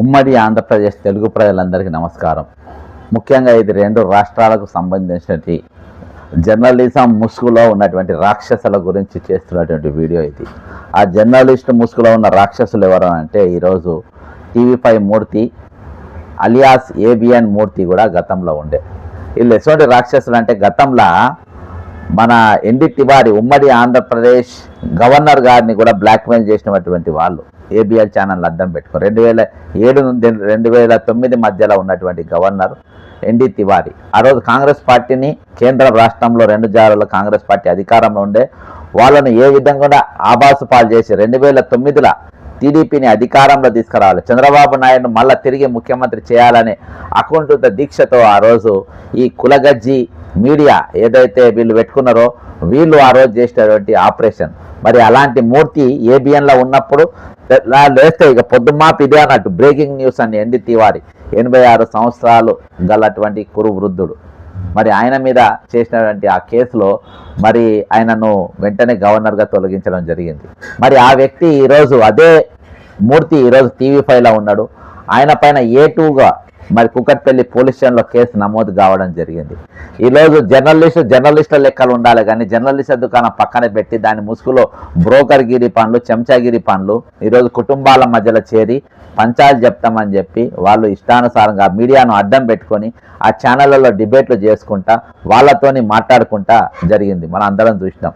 ఉమ్మడి ఆంధ్రప్రదేశ్ తెలుగు ప్రజలందరికీ నమస్కారం. ముఖ్యంగా ఇది రెండు రాష్ట్రాలకు సంబంధించినటువంటి జర్నలిజం ముసుగులో ఉన్నటువంటి రాక్షసుల గురించి చేస్తున్నటువంటి వీడియో ఇది. ఆ జర్నలిస్ట్ ముసుగులో ఉన్న రాక్షసులు ఎవరు అంటే ఈరోజు టీవీపై మూర్తి అలియాస్ ఏబిఎన్ మూర్తి కూడా గతంలో ఉండే. వీళ్ళు ఎటువంటి రాక్షసులు అంటే గతంలో మన ఎన్డి తివారి ఉమ్మడి ఆంధ్రప్రదేశ్ గవర్నర్ గారిని కూడా బ్లాక్మెయిల్ చేసినటువంటి వాళ్ళు. ఏబిఎల్ ఛానల్ అద్దం పెట్టుకో రెండు వేల ఏడు నుండి రెండు వేల తొమ్మిది మధ్యలో ఉన్నటువంటి గవర్నర్ ఎన్డి తివారి ఆ రోజు కాంగ్రెస్ పార్టీని కేంద్ర రాష్ట్రంలో రెండు జారుల కాంగ్రెస్ పార్టీ అధికారంలో ఉండే వాళ్ళను ఏ విధంగా ఆభాసు పాలు చేసి రెండు వేల తొమ్మిదిలో టీడీపీని అధికారంలో తీసుకురావాలి. చంద్రబాబు నాయుడు మళ్ళీ తిరిగి ముఖ్యమంత్రి చేయాలనే అకుంఠిత దీక్షతో ఆ రోజు ఈ కులగజ్జి మీడియా ఏదైతే వీళ్ళు పెట్టుకున్నారో వీళ్ళు ఆ రోజు చేసినటువంటి ఆపరేషన్. మరి అలాంటి మూర్తి ఏబిఎన్లో ఉన్నప్పుడు లేస్తే ఇక పొద్దుమాపు ఇదే అన్నట్టు బ్రేకింగ్ న్యూస్ అని ఎండి తివారి ఎనభై ఆరు సంవత్సరాలు గలటువంటి కురు వృద్ధుడు మరి ఆయన మీద చేసినటువంటి ఆ కేసులో మరి ఆయనను వెంటనే గవర్నర్గా తొలగించడం జరిగింది. మరి ఆ వ్యక్తి ఈరోజు అదే మూర్తి ఈరోజు టీవీ ఫైవ్లో ఉన్నాడు. ఆయన పైన ఏ టూగా మరి కుకట్పల్లి పోలీస్ స్టేషన్లో కేసు నమోదు కావడం జరిగింది. ఈరోజు జర్నలిస్ట్ జర్నలిస్టుల లెక్కలు ఉండాలి కానీ జర్నలిస్ట్ దుకాణం పక్కన పెట్టి దాని ముసుగులో బ్రోకర్గిరి పనులు చెంచాగిరి పనులు ఈరోజు కుటుంబాల మధ్యలో చేరి పంచాయతీ చెప్తామని చెప్పి వాళ్ళు ఇష్టానుసారంగా మీడియాను అడ్డం పెట్టుకొని ఆ ఛానళ్ళలో డిబేట్లు చేసుకుంటా వాళ్ళతోని మాట్లాడుకుంటా జరిగింది. మనం అందరం చూసినాం.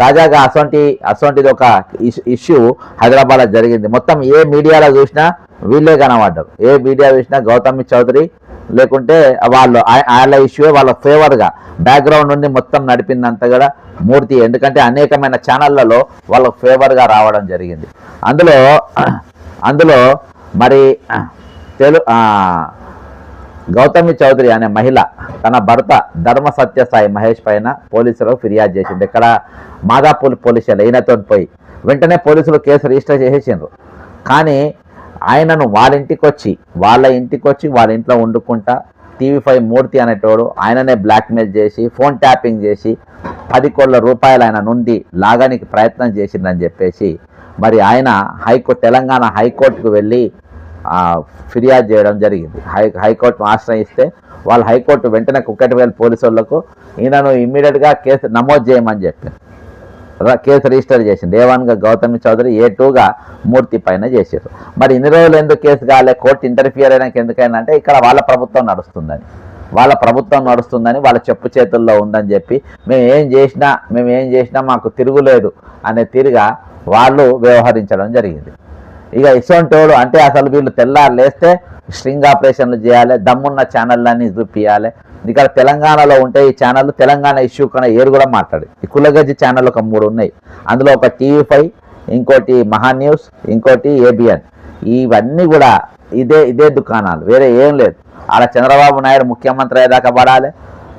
తాజాగా అసొంటి అసొంటిది ఒక ఇష్యూ హైదరాబాద్లో జరిగింది. మొత్తం ఏ మీడియాలో చూసినా వీళ్ళే కనబడ్డారు. ఏ మీడియా చూసినా గౌతమి చౌదరి లేకుంటే వాళ్ళు వాళ్ళ ఇష్యూ వాళ్ళ ఫేవర్గా బ్యాక్గ్రౌండ్ నుండి మొత్తం నడిపిందంతా కూడా మూర్తి. ఎందుకంటే అనేకమైన ఛానళ్ళలో వాళ్ళ ఫేవర్గా రావడం జరిగింది. అందులో అందులో మరి తెలు గౌతమి చౌదరి అనే మహిళ తన భర్త ధర్మ సత్యసాయి మహేష్ పైన పోలీసులకు ఫిర్యాదు చేసింది ఇక్కడ మాదాపూర్ పోలీసులు ఈయనతో పోయి వెంటనే పోలీసులు కేసు రిజిస్టర్ చేసేసిండ్రు. కానీ ఆయనను వాళ్ళ ఇంటికి వచ్చి వాళ్ళ ఇంటికి వచ్చి వాళ్ళ ఇంట్లో వండుకుంటా టీవీ ఫైవ్ మూర్తి అనేటోడు ఆయననే బ్లాక్మెయిల్ చేసి ఫోన్ ట్యాపింగ్ చేసి పది కోట్ల రూపాయలు ఆయన నుండి లాగానికి ప్రయత్నం చేసిందని చెప్పేసి మరి ఆయన హైకోర్టు తెలంగాణ హైకోర్టుకు వెళ్ళి ఫిర్యాదు చేయడం జరిగింది. హై హైకోర్టు ఆశ్రయిస్తే వాళ్ళు హైకోర్టు వెంటనే కుక్కటివేలు పోలీసు వాళ్ళకు ఈయనను ఇమ్మీడియట్గా కేసు నమోదు చేయమని చెప్పారు. కేసు రిజిస్టర్ చేసింది ఏ వన్గా గౌతమి చౌదరి ఏ టూగా మూర్తి పైన చేశారు మరి ఇన్ని రోజులు ఎందుకు కేసు కాలే? కోర్టు ఇంటర్ఫియర్ అయినాక ఎందుకైనా అంటే ఇక్కడ వాళ్ళ ప్రభుత్వం నడుస్తుందని. వాళ్ళ ప్రభుత్వం నడుస్తుందని వాళ్ళ చెప్పు చేతుల్లో ఉందని చెప్పి మేము ఏం చేసినా మేము ఏం చేసినా మాకు తిరుగులేదు అనే తీరుగా వాళ్ళు వ్యవహరించడం జరిగింది. ఇక ఇసొంటోడు అంటే అసలు వీళ్ళు తెల్లారు లేస్తే స్ట్రింగ్ ఆపరేషన్లు చేయాలి దమ్మున్న ఛానళ్ళన్నీ చూపించాలి ఇక్కడ తెలంగాణలో ఉంటే ఈ ఛానల్ తెలంగాణ ఇష్యూ కన్నా ఏరు కూడా మాట్లాడు ఈ కులగజ్జి ఛానల్ ఒక మూడు ఉన్నాయి. అందులో ఒక టీవీ ఫైవ్ ఇంకోటి మహా న్యూస్ ఇంకోటి ఏబిఎన్. ఇవన్నీ కూడా ఇదే ఇదే దుకాణాలు. వేరే ఏం లేదు. ఆడ చంద్రబాబు నాయుడు ముఖ్యమంత్రి అయ్యేదాకా పడాలి.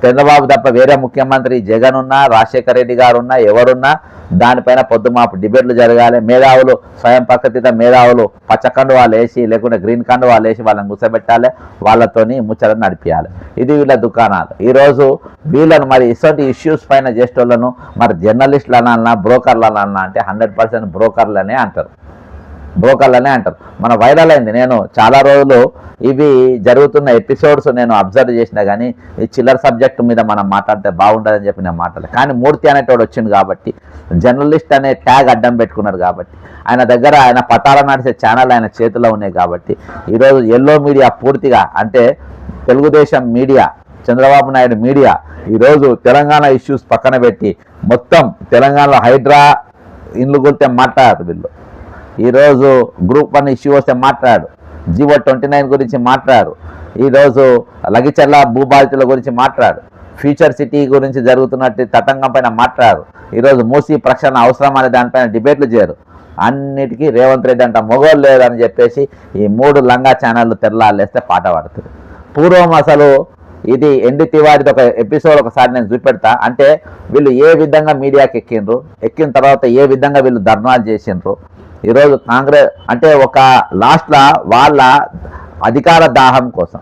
చంద్రబాబు తప్ప వేరే ముఖ్యమంత్రి జగన్ ఉన్నా రాజశేఖర రెడ్డి గారు ఉన్నా ఎవరున్నా దానిపైన పొద్దుమాపు డిబేట్లు జరగాలి. మేధావులు స్వయం ప్రకృతిత మేధావులు పచ్చకండు వాళ్ళు వేసి లేకుంటే గ్రీన్ కండు వాళ్ళు వేసి వాళ్ళని కూర్చోబెట్టాలి వాళ్ళతోని ముచ్చట నడిపించాలి ఇది వీళ్ళ దుకాణాలు. ఈరోజు వీళ్ళను మరి ఇటువంటి ఇష్యూస్ పైన చేసేటోళ్ళను మరి జర్నలిస్టులు అనాలన్నా బ్రోకర్లు అనాలన్నా అంటే హండ్రెడ్ పర్సెంట్ బ్రోకర్లనే అంటారు. బ్రోకర్లనే అంటారు. మన వైరల్ అయింది నేను చాలా రోజులు ఇవి జరుగుతున్న ఎపిసోడ్స్ నేను అబ్జర్వ్ చేసినా కానీ ఈ చిల్లర సబ్జెక్ట్ మీద మనం మాట్లాడితే బాగుంటుందని చెప్పి నేను మాట్లాడలేదు కానీ మూర్తి అనేటోడు వచ్చింది కాబట్టి జర్నలిస్ట్ అనే ట్యాగ్ అడ్డం పెట్టుకున్నాడు కాబట్టి ఆయన దగ్గర ఆయన పటాల నడిచే ఛానల్ ఆయన చేతిలో ఉన్నాయి కాబట్టి ఈరోజు ఎల్లో మీడియా పూర్తిగా అంటే తెలుగుదేశం మీడియా చంద్రబాబు నాయుడు మీడియా ఈరోజు తెలంగాణ ఇష్యూస్ పక్కన పెట్టి మొత్తం తెలంగాణలో హైడ్రా ఇండ్లు గురితే మాట్లాడారు వీళ్ళు. ఈరోజు గ్రూప్ వన్ ఇష్యూ వస్తే మాట్లాడు. జీవో ట్వంటీ నైన్ గురించి మాట్లాడు. ఈరోజు లగిచర్ల భూబాధితుల గురించి మాట్లాడు. ఫ్యూచర్ సిటీ గురించి జరుగుతున్నట్టు తతంగం పైన మాట్లాడు. ఈరోజు మూసీ ప్రక్షాళన అవసరం అనే దానిపైన డిబేట్లు చేయరు. అన్నిటికీ రేవంత్ రెడ్డి అంట మొగోలు లేదని చెప్పేసి ఈ మూడు లంగా ఛానళ్ళు తెల్లాలేస్తే పాట పాడుతుంది. పూర్వం అసలు ఇది ఎండి తివారిది ఒక ఎపిసోడ్ ఒకసారి నేను చూపెడతా. అంటే వీళ్ళు ఏ విధంగా మీడియాకి ఎక్కిండ్రు? ఎక్కిన తర్వాత ఏ విధంగా వీళ్ళు ధర్నాలు చేసిండ్రు? ఈరోజు కాంగ్రెస్ అంటే ఒక లాస్ట్లో వాళ్ళ అధికార దాహం కోసం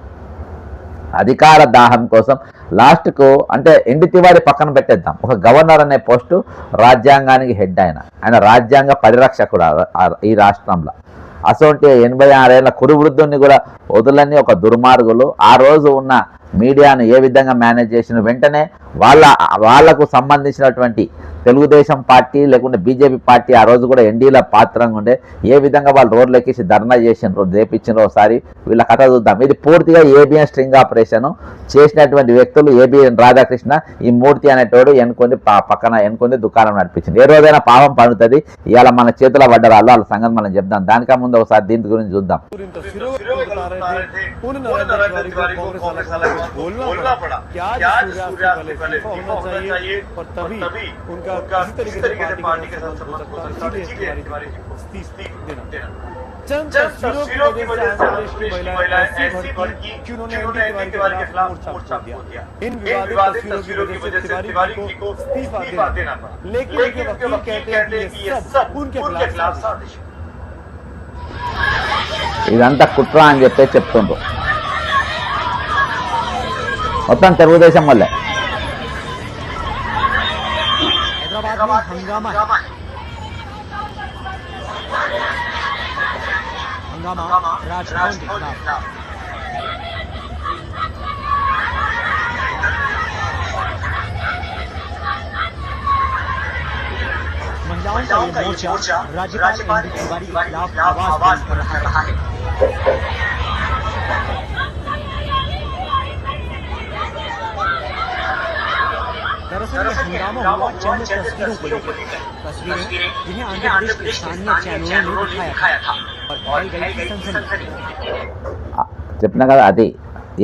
అధికార దాహం కోసం లాస్ట్కు అంటే ఎండి తివారి పక్కన పెట్టేద్దాం. ఒక గవర్నర్ అనే పోస్టు రాజ్యాంగానికి హెడ్ ఆయన. ఆయన రాజ్యాంగ పరిరక్షకుడు ఈ రాష్ట్రంలో. అసొంటి ఎనభై ఆరేళ్ళ కురు వృద్ధుని కూడా వదులని ఒక దుర్మార్గులు. ఆ రోజు ఉన్న మీడియాను ఏ విధంగా మేనేజ్ చేసిన వెంటనే వాళ్ళ వాళ్ళకు సంబంధించినటువంటి తెలుగుదేశం పార్టీ లేకుంటే బీజేపీ పార్టీ ఆ రోజు కూడా ఎన్డీల పాత్రంగా ఉండే ఏ విధంగా వాళ్ళు రోడ్లు ఎక్కేసి ధర్నా చేసినారు రేపించినారు ఒకసారి వీళ్ళ కథ చూద్దాం. ఇది పూర్తిగా ఏబిఎన్ స్ట్రింగ్ ఆపరేషన్ చేసినటువంటి వ్యక్తులు ఏబిఎన్ రాధాకృష్ణ ఈ మూర్తి అనేటోడు ఎన్నుకొని పక్కన ఎన్నుకొని దుకాణం నడిపించింది. ఏ రోజైనా పాపం పడుతుంది. ఇవాళ మన చేతుల పడ్డరాళ్ళు వాళ్ళ సంగతి మనం చెప్దాం. దానికా ముందు ఒకసారి దీని గురించి చూద్దాం. पूरी इन तस्वीरों को बता रहे थे पूर्ण नरेंद्र तिवारी को कांग्रेस वाला कुछ बोलना पड़ा कि आज सूर्यास्त से पहले इस्तीफा होना चाहिए और तभी उनका किसी तरीके से पार्टी के साथ संबंध हो सकता है इसलिए तिवारी जी को इस्तीफा देना चंद तस्वीरों की वजह से आंध्र प्रदेश की महिलाएं ऐसी भड़की कि उन्होंने एनडी तिवारी के खिलाफ मोर्चा खोल दिया इन विवादित तस्वीरों की वजह से तिवारी जी को इस्तीफा देना पड़ा लेकिन उनके वकील कहते हैं कि ये सब उनके खिलाफ साजिश है ఇదంతా కుట్ర అని చెప్పేసి చెప్తుండ్రు మొత్తం తెలుగుదేశం వల్లే हैदराबाद में हंगामा है हंगामा राजभवन के खिलाफ महिलाओं का ये मोर्चा राज्यपाल एनडी तिवारी के खिलाफ आवाज बुलंद कर रहा है दरअसल ये हंगामा हुआ चंद तस्वीरों को लेकर तस्वीरें जिन्हें आंध्र प्रदेश के स्थानीय चैनलों ने दिखाया था और फैल गई थी सनसनी ఆ, చెప్పినా కదా అది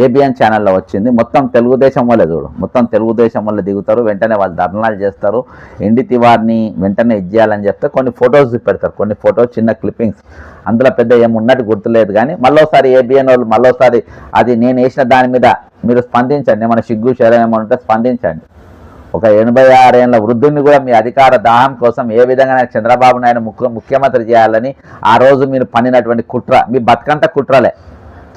ఏబిఎన్ ఛానల్లో వచ్చింది మొత్తం తెలుగుదేశం వల్లే చూడు మొత్తం తెలుగుదేశం వల్ల దిగుతారు వెంటనే వాళ్ళు ధర్నాలు చేస్తారు ఎండి తివారిని వెంటనే ఇచ్చేయాలని చెప్తే కొన్ని ఫొటోస్ పెడతారు కొన్ని ఫొటోస్ చిన్న క్లిప్పింగ్స్ అందులో పెద్ద ఏమున్నట్టు గుర్తులేదు కానీ మళ్ళోసారి ఏబిఎన్ వాళ్ళు మళ్ళోసారి అది నేను వేసిన దాని మీద మీరు స్పందించండి ఏమైనా సిగ్గు శరం ఏమైనా ఉంటే స్పందించండి ఒక ఎనభై ఆరేళ్ళ వృద్ధుని కూడా మీ అధికార దాహం కోసం ఏ విధంగా చంద్రబాబు నాయుడు ముఖ్య ముఖ్యమంత్రి చేయాలని ఆ రోజు మీరు పన్నినటువంటి కుట్ర. మీ బతుకంతా కుట్రలే.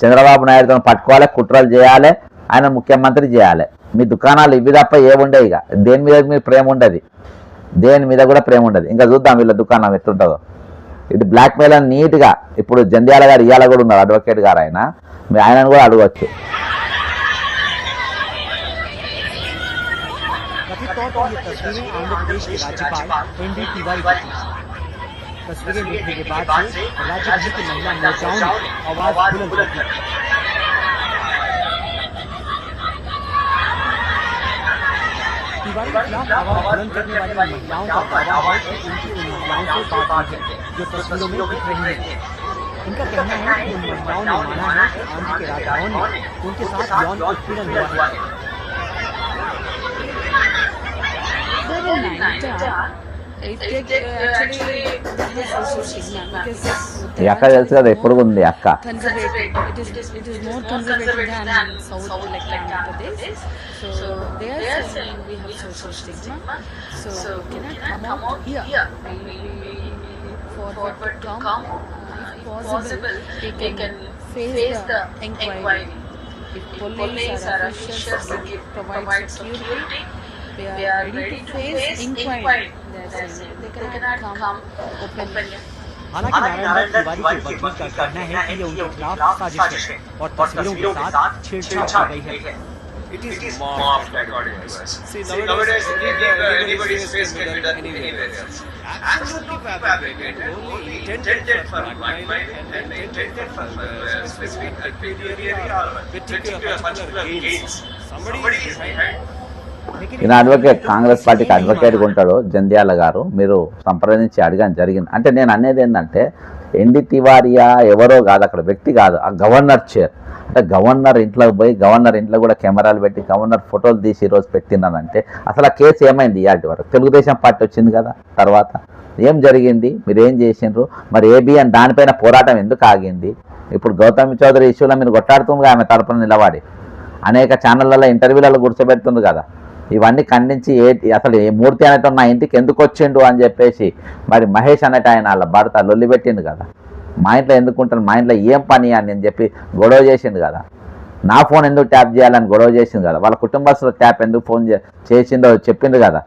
చంద్రబాబు నాయుడుతో పట్టుకోవాలి కుట్రలు చేయాలి ఆయన ముఖ్యమంత్రి చేయాలి. మీ దుకాణాలు ఇవి తప్ప ఏముండే ఇక. దేని మీద మీ ప్రేమ ఉండదు? దేని మీద కూడా ప్రేమ ఉండదు. ఇంకా చూద్దాం వీళ్ళ దుకాణం ఎట్లుంటుందో. ఇది బ్లాక్ మెయిల్ అని నీట్గా ఇప్పుడు జంధ్యాల గారు ఇవాళ కూడా ఉన్నారు అడ్వకేట్ గారు ఆయన. మీ ఆయనను కూడా అడగవచ్చు तौर पर ये तस्वीरें आंध्र प्रदेश के राज्यपाल एनडी तिवारी की तस्वीरें देखने के बाद से राज्य भर की महिला मोर्चाओं ने आवाज़ बुलंद कर दी। तिवारी के खिलाफ आवाज़ बुलंद करने वाली महिलाओं का दावा है कि उनकी उन महिलाओं से बात है जो तस्वीरों में दिख रही हैं। कहना है कि उन महिलाओं ने माना है कि आंध्र के उनके साथ यौन उत्पीड़न हुआ है। ఈ అక్క తెలుసు కదా ఎప్పుడు ఉంది అక్క conservative. It is it is more conservative than South like Andhra Pradesh. So they are saying we have social stigma. So we cannot come out here. We, we forward to come. Uh, if possible, we can face the inquiry. If police or officials give provide security, they are, they are ready, ready to face inquiry. हालाँकि नारायण दत्त तिवारी के वकील का कहना है कि ये उनके खिलाफ साजिश है और तस्वीरों के साथ छेड़छाड़ हो गई है। इट इज़ माफ़ अकॉर्डिंग टू अस सी नवरेस की give anybody space can be done anywhere absolutely fabricated only intended for black mind and intended for specific area particular particular games Somebody, Somebody is. ఈయన advocate Congress పార్టీకి అడ్వకేట్గా ఉంటాడు జంధ్యాల గారు. మీరు సంప్రదించి అడగని జరిగింది. అంటే నేను అనేది ఏంటంటే ఎన్డి తివారియా ఎవరో కాదు అక్కడ వ్యక్తి కాదు ఆ గవర్నర్ చైర్ అంటే గవర్నర్ ఇంట్లోకి పోయి గవర్నర్ ఇంట్లో కూడా కెమెరాలు పెట్టి గవర్నర్ ఫోటోలు తీసి ఈరోజు పెట్టినానంటే అసలు ఆ కేసు ఏమైంది ఇవాటి వరకు? తెలుగుదేశం పార్టీ వచ్చింది కదా తర్వాత? ఏం జరిగింది? మీరు ఏం చేసిండ్రు? మరి ఏబిఎన్ దానిపైన పోరాటం ఎందుకు ఆగింది? ఇప్పుడు గౌతమి చౌదరి ఇష్యూలో మీరు కొట్టాడుతుంది ఆమె తరపున నిలబడి. అనేక ఛానళ్ళలో ఇంటర్వ్యూలలో గుర్తుపెడుతుంది కదా. ఇవన్నీ ఖండించి ఏ అసలు ఏ మూర్తి అనేట నా ఇంటికి ఎందుకు వచ్చిండు అని చెప్పేసి మరి మహేష్ అనేట ఆయన వాళ్ళ భర్త లొల్లి పెట్టిండు కదా. మా ఇంట్లో ఎందుకుంటాను మా ఇంట్లో ఏం పని అని నేను చెప్పి గొడవ చేసిండు కదా. నా ఫోన్ ఎందుకు ట్యాప్ చేయాలని గొడవ చేసింది కదా. వాళ్ళ కుటుంబస్తులు ట్యాప్ ఎందుకు ఫోన్ చేసిందో చెప్పింది చెప్పిండు కదా.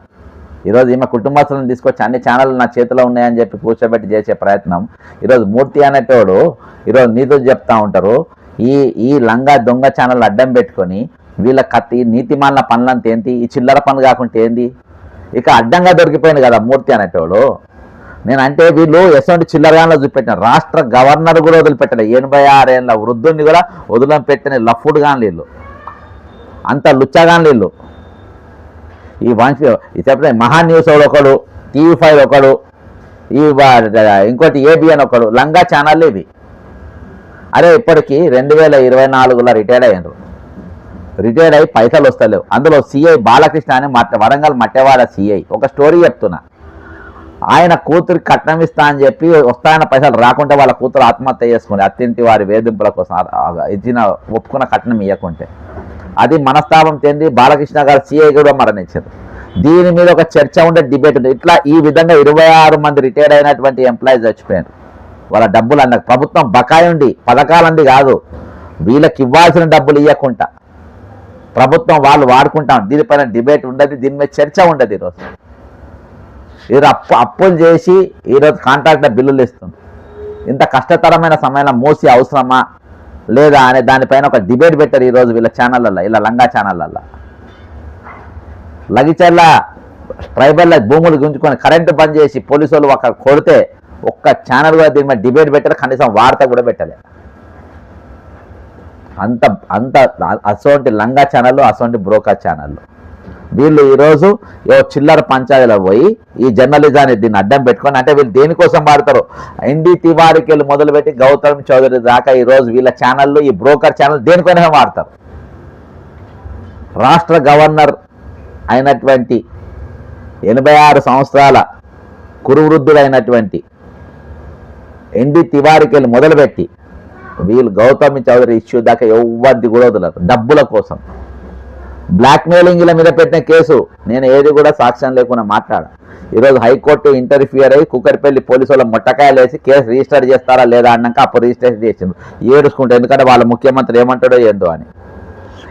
ఈరోజు ఈమె కుటుంబస్తులను తీసుకొచ్చి అన్ని ఛానళ్ళు నా చేతిలో ఉన్నాయని చెప్పి కూర్చోబెట్టి చేసే ప్రయత్నం. ఈరోజు మూర్తి అనేటోడు ఈరోజు నీతో చెప్తా ఉంటారు. ఈ ఈ లంగా దొంగ ఛానల్ అడ్డం పెట్టుకొని వీళ్ళ కత్తి నీతిమాలిన పనులంతా ఏంటి ఈ చిల్లర పనులు కాకుండా ఏంది? ఇక అడ్డంగా దొరికిపోయింది కదా మూర్తి అనేటోడు నేనంటే వీళ్ళు ఎటువంటి చిల్లరగానే చూపెట్టిన రాష్ట్ర గవర్నర్ కూడా వదిలిపెట్టారు ఎనభై ఆరేళ్ళ వృద్ధుని కూడా వదిలం పెట్టిన లఫ్ఫుడ్ గాని వీళ్ళు. అంత లుచ్చగాని వీళ్ళు. ఈ వంశ ఈ చెప్పిన మహా న్యూస్ ఒకడు టీవీ ఫైవ్ ఒకడు ఈ ఇంకోటి ఏబిఎన్ ఒకడు లంగా ఛానల్ ఇవి. అరే ఇప్పటికీ రెండు వేల ఇరవై నాలుగులో రిటైర్ అయ్యారు రిటైర్డ్ అయ్యి పైసలు వస్తలేవు. అందులో సిఐ బాలకృష్ణ అని మట్ట వరంగల్ మట్టెవాడ సిఐ ఒక స్టోరీ చెప్తున్నా. ఆయన కూతురు కట్నం ఇస్తా అని చెప్పి వస్తాయన్న పైసలు రాకుంటే వాళ్ళ కూతురు ఆత్మహత్య చేసుకుని అత్తింటి వారి వేధింపుల కోసం ఇచ్చిన ఒప్పుకున్న కట్నం ఇవ్వకుంటే అది మనస్తాపం చెంది బాలకృష్ణ గారు సిఐ కూడా మరణించారు. దీని మీద ఒక చర్చ ఉండే డిబేట్ ఉంది ఇట్లా ఈ విధంగా ఇరవై ఆరు మంది రిటైర్ అయినటువంటి ఎంప్లాయీస్ చచ్చిపోయారు. వాళ్ళ డబ్బులు అన్న ప్రభుత్వం బకాయి ఉండి పథకాలండి కాదు. వీళ్ళకి ఇవ్వాల్సిన డబ్బులు ఇవ్వకుండా ప్రభుత్వం వాళ్ళు వాడుకుంటాం. దీనిపైన డిబేట్ ఉండదు దీని మీద చర్చ ఉండదు ఈరోజు. ఈరోజు అప్పు అప్పులు చేసి ఈరోజు కాంట్రాక్టర్ బిల్లులు ఇస్తుంది. ఇంత కష్టతరమైన సమయంలో మోసి అవసరమా? లేదా అనే దానిపైన ఒక డిబేట్ పెట్టారు ఈరోజు వీళ్ళ ఛానళ్ళల్లో ఇలా లంగా ఛానళ్ళల్లో. లగిచర్ల ట్రైబల్ భూములు గుంజుకొని కరెంటు బంద్ చేసి పోలీసు వాళ్ళు ఒక కొడితే ఒక్క ఛానల్ కూడా దీని మీద డిబేట్ పెట్టారు కనీసం వార్త కూడా పెట్టలేదు. అంత అంత అటువంటి లంగా ఛానళ్ళు అసోంటి బ్రోకర్ ఛానళ్ళు. వీళ్ళు ఈరోజు ఏ చిల్లర పంచాయతీలో పోయి ఈ జర్నలిజాన్ని దీన్ని అడ్డం పెట్టుకొని అంటే వీళ్ళు దేనికోసం వాడతారు? ఎన్డీ తివారికి వెళ్ళి మొదలుపెట్టి గౌతమ్ చౌదరి దాకా ఈరోజు వీళ్ళ ఛానళ్ళు ఈ బ్రోకర్ ఛానల్ దేనికోసమే వాడతారు? రాష్ట్ర గవర్నర్ అయినటువంటి ఎనభై ఆరు సంవత్సరాల కురువృద్ధుడైనటువంటి ఎన్డీ తివారికి వెళ్ళి మొదలుపెట్టి వీళ్ళు గౌతమి చౌదరి ఇష్యూ దాకా ఎవ్వరిది కూడా వదలరు. డబ్బుల కోసం. బ్లాక్మెయిలింగ్ల మీద పెట్టిన కేసు నేను ఏది కూడా సాక్ష్యం లేకుండా మాట్లాడ ఈరోజు హైకోర్టు ఇంటర్ఫియర్ అయ్యి కుక్కరిపల్లి పోలీసు వాళ్ళ ముట్టకాయలు వేసి కేసు రిజిస్టర్ చేస్తారా లేదా అన్నాక అప్పుడు రిజిస్టర్ చేసింది ఏడుచుకుంటారు ఎందుకంటే వాళ్ళ ముఖ్యమంత్రి ఏమంటాడో ఏందో అని.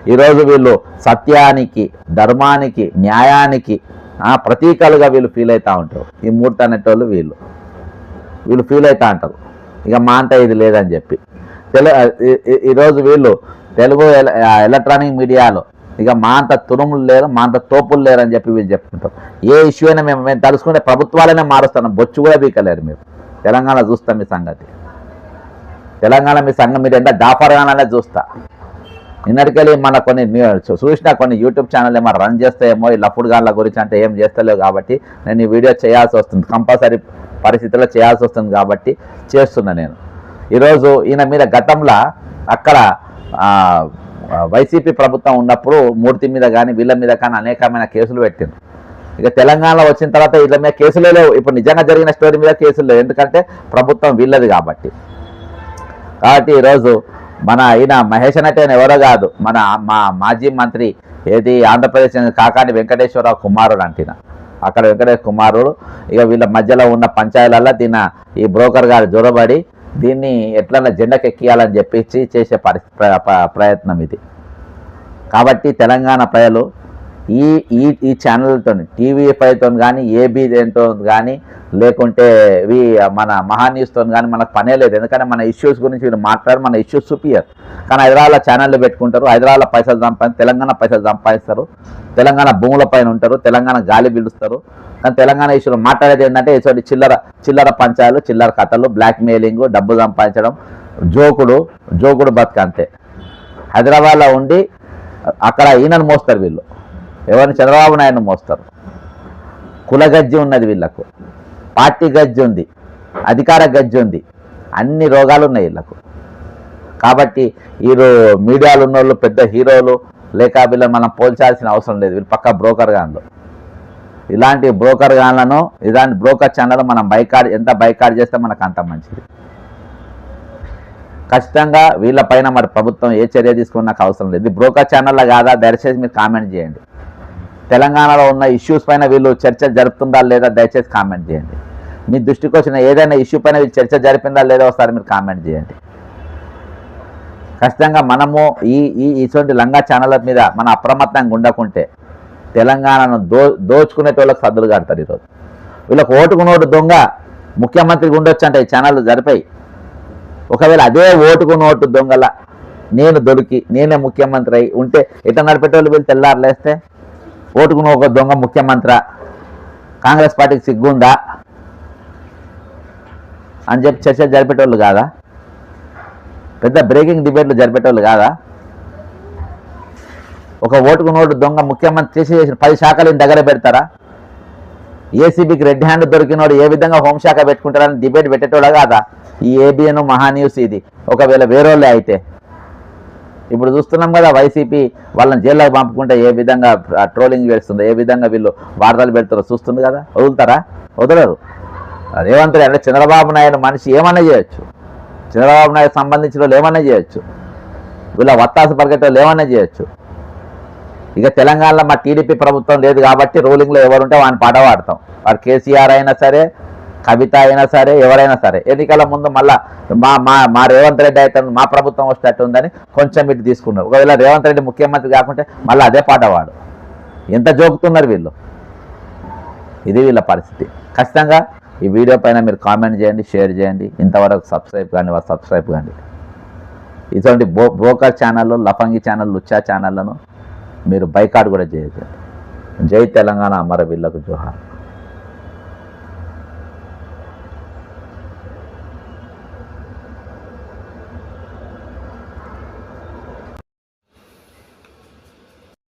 ఈరోజు వీళ్ళు సత్యానికి ధర్మానికి న్యాయానికి ఆ, ప్రతీకలుగా వీళ్ళు ఫీల్ అవుతూ ఉంటారు. ఈ మూర్తి అనేటోళ్ళు వీళ్ళు. వీళ్ళు ఫీల్ అవుతా ఉంటారు. ఇక మా అంత ఇది లేదని చెప్పి. తెలు ఈ- ఈరోజు వీళ్ళు తెలుగు ఎలక్ట్రానిక్ మీడియాలో ఇక మా అంత తురుములు లేరు మా అంత తోపులు లేరు అని చెప్పి వీళ్ళు చెప్తుంటారు. ఏ ఇష్యూ అయినా మేము మేము తలుసుకుంటే ప్రభుత్వాలనే మారుస్తాను బొచ్చు కూడా బీకలేరు మీరు. తెలంగాణ చూస్తాం మీ సంగతి. తెలంగాణ మీ సంఘం మీరు ఎంత దాఫరగానే చూస్తా. నిన్నటికెళ్ళి మన కొన్ని చూసినా చూసిన కొన్ని యూట్యూబ్ ఛానల్ ఏమో రన్ చేస్తాయేమో ఈ లఫుడ్ గాన్ల గురించి అంటే ఏం చేస్తలేవు కాబట్టి నేను ఈ వీడియో చేయాల్సి వస్తుంది కంపల్సరీ పరిస్థితుల్లో చేయాల్సి వస్తుంది కాబట్టి చేస్తున్నా నేను. ఈరోజు ఈయన మీద గతంలో అక్కడ వైసీపీ ప్రభుత్వం ఉన్నప్పుడు మూర్తి మీద కానీ వీళ్ళ మీద కానీ అనేకమైన కేసులు పెట్టింది ఇక తెలంగాణలో వచ్చిన తర్వాత వీళ్ళ మీద కేసులే లేవు. ఇప్పుడు నిజంగా జరిగిన స్టోరీ మీద కేసులు లేవు. ఎందుకంటే ప్రభుత్వం వీళ్ళది కాబట్టి. కాబట్టి ఈరోజు మన ఈయన మహేష్ అంటే ఎవరో కాదు. మన మా మాజీ మంత్రి ఏది ఆంధ్రప్రదేశ్ కాకాని వెంకటేశ్వరరావు కుమారుడు అంటిన. అక్కడ వెంకటేశ్వర కుమారుడు ఇక వీళ్ళ మధ్యలో ఉన్న పంచాయతీలలో దీని ఈ బ్రోకర్ గారు జొరబడి దీన్ని ఎట్లన్నా జెండకు ఎక్కియాలని చెప్పేసి చేసే పరి ప్ర- ప్రయత్నం ఇది. కాబట్టి తెలంగాణ ప్రజలు ఈ ఈ ఈ ఛానల్తో టీవీ ఫైవ్తో కానీ ఏబీ ఏబీతో కానీ లేకుంటే ఇవి మన మహా న్యూస్తో కానీ మనకు పనే లేదు. ఎందుకంటే మన ఇష్యూస్ గురించి వీళ్ళు మాట్లాడి మన ఇష్యూస్ చూపియరు కానీ హైదరాబాద్లో ఛానళ్ళు పెట్టుకుంటారు. హైదరాబాద్లో పైసలు సంపాదించి తెలంగాణ పైసలు సంపాదిస్తారు. తెలంగాణ భూముల పైన ఉంటారు తెలంగాణ గాలి పీలుస్తారు. కానీ తెలంగాణ ఇష్యూలో మాట్లాడేది ఏంటంటే ఇటువంటి చిల్లర చిల్లర పంచాలు చిల్లర కథలు బ్లాక్మెయిలింగ్ డబ్బు సంపాదించడం జోకుడు జోకుడు బతుక అంతే. హైదరాబాద్లో ఉండి అక్కడ ఈయనను మోస్తారు వీళ్ళు. ఎవరిని చంద్రబాబు నాయుడు మోస్తారు? కుల గజ్జి ఉన్నది వీళ్ళకు. పార్టీ గజ్జి ఉంది అధికార గజ్జి ఉంది. అన్ని రోగాలు ఉన్నాయి వీళ్ళకు. కాబట్టి వీరు మీడియాలో ఉన్న వాళ్ళు పెద్ద హీరోలు లేక వీళ్ళని మనం పోల్చాల్సిన అవసరం లేదు. వీళ్ళు పక్క బ్రోకర్ గాన్లు ఇలాంటి బ్రోకర్ గాన్లను ఇలాంటి బ్రోకర్ ఛానల్ మనం బైకాడ్ ఎంత బైకాడ్ చేస్తే మనకు అంత మంచిది. ఖచ్చితంగా వీళ్ళపైన మరి ప్రభుత్వం ఏ చర్య తీసుకున్న నాకు అవసరం లేదు. ఇది బ్రోకర్ ఛానల్లో కాదా? దయచేసి మీరు కామెంట్ చేయండి. తెలంగాణలో ఉన్న ఇష్యూస్ పైన వీళ్ళు చర్చ జరుపుతుందా లేదా దయచేసి కామెంట్ చేయండి. మీ దృష్టికి వచ్చిన ఏదైనా ఇష్యూ పైన వీళ్ళు చర్చ జరిపిందా లేదా ఒకసారి మీరు కామెంట్ చేయండి. ఖచ్చితంగా మనము ఈ ఈ ఇటువంటి లంగా ఛానళ్ళ మీద మన అప్రమత్తంగా ఉండకుంటే తెలంగాణను దో దోచుకునేటోళ్ళకి సద్దులు కడతారు ఈరోజు. వీళ్ళకి ఓటుకు నోటు దొంగ ముఖ్యమంత్రికి ఉండొచ్చు అంటే ఈ ఛానళ్ళు జరిపాయి. ఒకవేళ అదే ఓటుకు నోటు దొంగల నేను దొరికి నేనే ముఖ్యమంత్రి అయి ఉంటే ఇట్లా నడిపేటోళ్ళు వీళ్ళు తెల్లారులేస్తే ఓటుకును ఒక దొంగ ముఖ్యమంత్రి. కాంగ్రెస్ పార్టీకి సిగ్గుందా? అని చెప్పి చర్చ జరిపేటోళ్ళు కాదా? పెద్ద బ్రేకింగ్ డిబేట్లు జరిపేటోళ్ళు కాదా? ఒక ఓటుకు నోటు దొంగ ముఖ్యమంత్రి చేసి చేసిన పది శాఖలు దగ్గర పెడతారా? ఏసీబీకి రెడ్ హ్యాండ్ దొరికినోడు ఏ విధంగా హోంశాఖ పెట్టుకుంటారని డిబేట్ పెట్టేటోడా కాదా? ఈ ఏబిఎన్ మహాన్యూస్ ఇది. ఒకవేళ వేరేళ్ళే అయితే. ఇప్పుడు చూస్తున్నాం కదా వైసీపీ వాళ్ళని జైల్లోకి పంపుకుంటే ఏ విధంగా ట్రోలింగ్ చేస్తుందో ఏ విధంగా వీళ్ళు వార్తలు పెడతారో చూస్తుంది కదా? వదులుతారా? వదలరు. రేవంత్ రెడ్డి అంటే చంద్రబాబు నాయుడు మనిషి ఏమన్నా చేయొచ్చు. చంద్రబాబు నాయుడు సంబంధించిన వాళ్ళు ఏమన్నా చేయొచ్చు. వీళ్ళ వత్తాసు పరిగెట్టే వాళ్ళు ఏమన్నా చేయొచ్చు. ఇక తెలంగాణలో మా టీడీపీ ప్రభుత్వం లేదు కాబట్టి రూలింగ్లో ఎవరుంటే వాడిని పాట పాడతాం. వాడు కేసీఆర్ అయినా సరే కవిత అయినా సరే ఎవరైనా సరే ఎన్నికల ముందు మళ్ళా మా మా మా రేవంత్ రెడ్డి అయితే మా ప్రభుత్వం వచ్చేటట్టు ఉందని కొంచెం ఇటు తీసుకున్నారు. ఒకవేళ రేవంత్ రెడ్డి ముఖ్యమంత్రి కాకుంటే మళ్ళీ అదే పాట వాడు. ఎంత జోకుతున్నారు వీళ్ళు? ఇది వీళ్ళ పరిస్థితి. ఖచ్చితంగా ఈ వీడియో పైన మీరు కామెంట్ చేయండి షేర్ చేయండి. ఇంతవరకు సబ్స్క్రైబ్ కానీ వారు సబ్స్క్రైబ్ కానీ ఇటువంటి బో బ్రోకర్ ఛానళ్ళు లఫంగి ఛానల్ లుచ్చా ఛానళ్ళను మీరు బైకాట్ కూడా చేయకండి జై తెలంగాణ అమరవీళ్ళకు జోహార్.